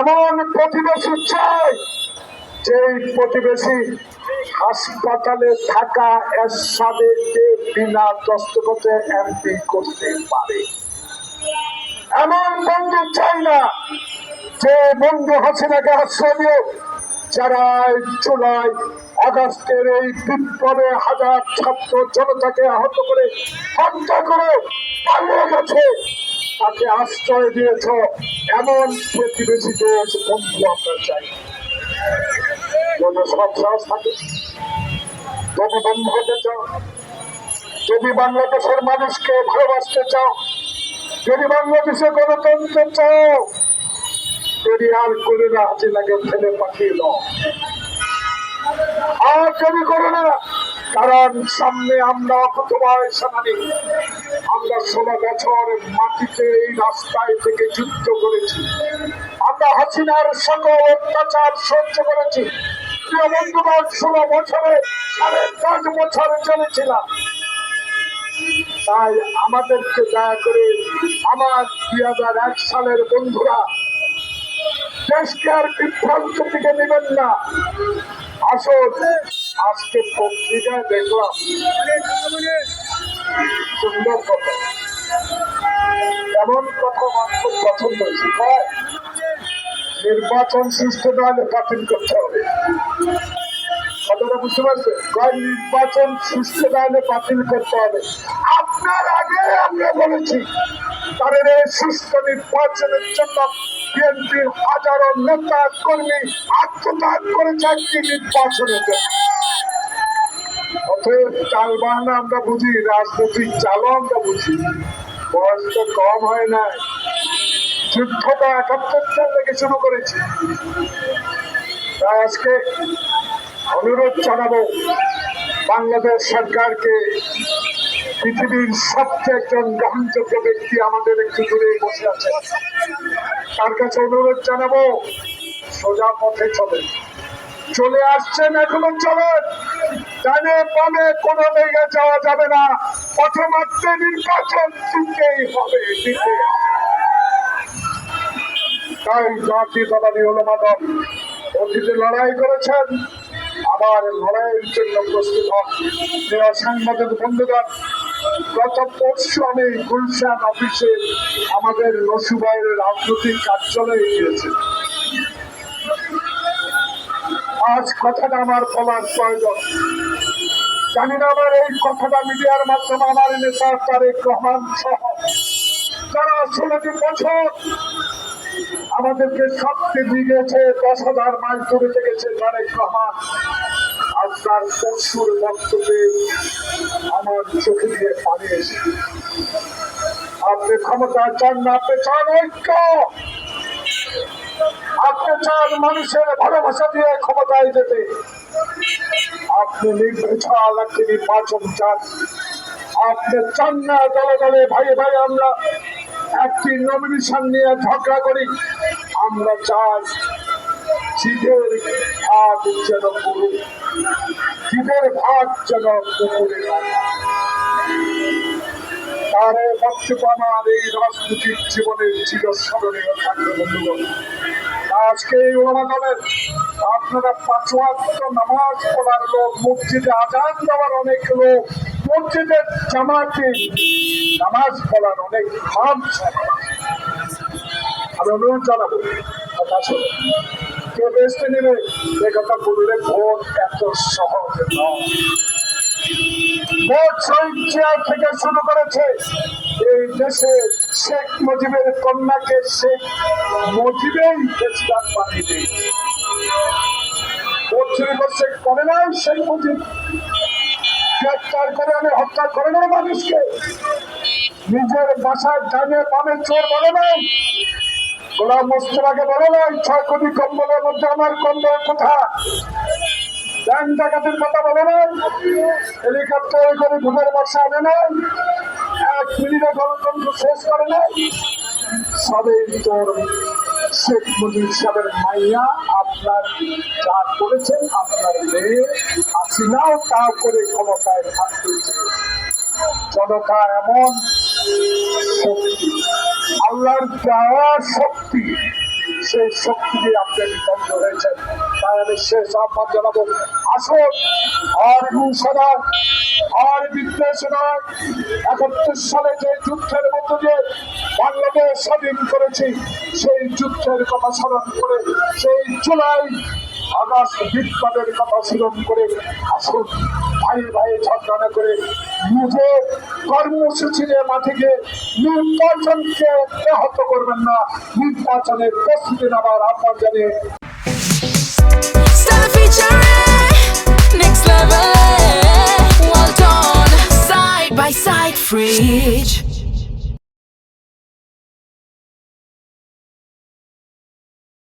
এমন প্রতিবেশী চাই যে প্রতিবেশী হাসপাতালে থাকা এরশাদেরকে বিনা দস্তখতে এমপি করতে পারে। এমন বন্ধু চাই না, যে বন্ধু হাসিনাকে আশ্রয় যারা চুলায় আগস্টের এই বিপ্লবে হাজার ছাত্র জনতাকে আহত করে হত্যা করে পালিয়ে গেছে। তাকে আশ্রয় দিয়েছ এমন প্রতিবেশী দেশ, বন্ধু আমরা চাই। যদি বন্ধু হতে চাও। যদি বাংলাদেশের মানুষকে ভালোবাসতে চাও, যদি বাংলাদেশে গণতন্ত্র চাও, যদি আর করে না হাতে লাগে ফেলে পাঠিয়ে দাও। আর করে না, কারণ সামনে আমরা অকুতবায় সেনানি আমরা ষোলো বছর মাটিতে এই রাস্তায় থেকে যুদ্ধ করেছি। আমরা হাসিনার সকল অত্যাচার সহ্য করেছি। বন্ধুগণ, ষোলো বছরে সাড়ে দশ বছর চলেছিলাম। তাই আমাদেরকে দয়া করে আমার দুই হাজার এক সালের বন্ধুরা, দেশকে আর বিভ্রান্ত থেকে নেবেন না। আসুন আজকে পত্রিকায় দেখলাম। সুন্দর কথা। এমন কথা আমার খুব পছন্দ হয়েছে। কয়, নির্বাচন নাহলে বাতিল করতে হবে। কথাটা বুঝতে পারছেন? কয় নির্বাচন সুস্থ নাহলে বাতিল করতে হবে। আপনার আগে আমরা বলেছি, তাদের এই সুস্থ নির্বাচনের জন্য বিএনপির হাজারো নেতা, কর্মী আত্মত্যাগ করেছে একটি নির্বাচনের জন্য। অতএব চাল বাহানা আমরা বুঝি, রাজনৈতিক চালও আমরা বুঝি। বয়স তো কম হয় না যুদ্ধটা একাত্তর সাল থেকে শুরু করেছি। আজকে অনুরোধ জানাব, বাংলাদেশ সরকারকে পৃথিবীর সবচেয়ে একজন গ্রহণযোগ্য ব্যক্তি আমাদের একটু দূরে বসে আছে। তার কাছে অনুরোধ জানাব, সোজা পথে চলে চলে আসছেন এখনও চলেন। ডানে বামে কোনো দিকে যাওয়া যাবে না। প্রথমার্থে নির্বাচন দিতেই হবে দিতে। তাই জাতি দলাদি হলো মাদক অতীতে লড়াই করেছেন। আবার লড়াইয়ের জন্য প্রস্তুত হন। সাংবাদিক বন্ধুগণ, গত পরশু আমি গুলশান অফিসে আমাদের নসুবাইয়ের রাজনৈতিক কার্যালয়ে গিয়েছি আজ কথাটা আমার বলার প্রয়োজন। জানি না আমার এই কথাটা মিডিয়ার মাধ্যমে আমার নেতা তারেক রহমান সহ যারা ষোলোটি বছর আমাদেরকে শক্তি দিয়ে গেছে দশ হাজার মাইল দূরে থেকেছে তারেক রহমান। আপনার পশুর বক্তব্যে আমার চোখে দিয়ে পানি এসে। আপনি ক্ষমতা চান না, আপনি চান ঐক্য। আপনি চান মানুষের ভালোবাসা দিয়ে ক্ষমতায় যেতে। আপনি নির্বিচার একটি নির্বাচন চান। আপনি চান না দলে দলে ভাই ভাই আমরা একটি নমিনেশন নিয়ে ঝগড়া করি। আমরা চাই শীতের ভাগ যেন পুরো জিদের ভাগ যেন পুকুরে তার বক্তব্য আমার এই রাজনৈতিক জীবনের চিরস্মরণীয় থাকবে বন্ধুগণ। আজকে এই ওলামা দলের আপনারা পাঁচ ওয়াক্ত নামাজ পড়ার লোক, মসজিদে আজান দেওয়ার অনেক লোক, মসজিদে জামাতে নামাজ পড়ার অনেক ভাব আমি অনুরোধ জানাব কথা শোনো কে বেসতে নেবে? এ কথা বললে ভোট এত সহজ নয়। থেকে শুরু করেছে এই দেশে শেখ মুজিবের কন্যাকে শেখ মুজিবেই প্রেসিডেন্ট বানিয়ে দিয়েছে। ভোট হত্যা করে নাই নিজের বাসায় ডানে বামে চোর বলে নাই। গোলাম মোস্তফাকে বলে নাই, ছয় কোটি কম্বলের মধ্যে আমার কম্বল কোথায়? ব্যাংক ডাকাতের কথা বলে নাই। করে ঘুমের বর্ষা আনে নাই। এক গণতন্ত্র শেষ করে নাই। সবই তোর শেখ মুজিব সাহেবের মাইয়া আপনার যা করেছেন আপনার মেয়ে হাসিনাও তা করে ক্ষমতায় থাকতে জনতা এমন শক্তি, আল্লাহর দেওয়া শক্তি, সেই শক্তি দিয়ে আপনি বিপন্ন হয়েছেন। স্বাধীন করেছি, সেই যুদ্ধের কথা স্মরণ করে, সেই জুলাই আগস্ট বিপ্লবের কথা স্মরণ করে আসুন, ভাই ভাই ঝগড়া করে নিজে কর্মসূচির মাঠে গিয়ে নির্বাচনকে ব্যাহত করবেন না। নির্বাচনের প্রস্তুতি নেওয়ার আহ্বান জানিয়ে free.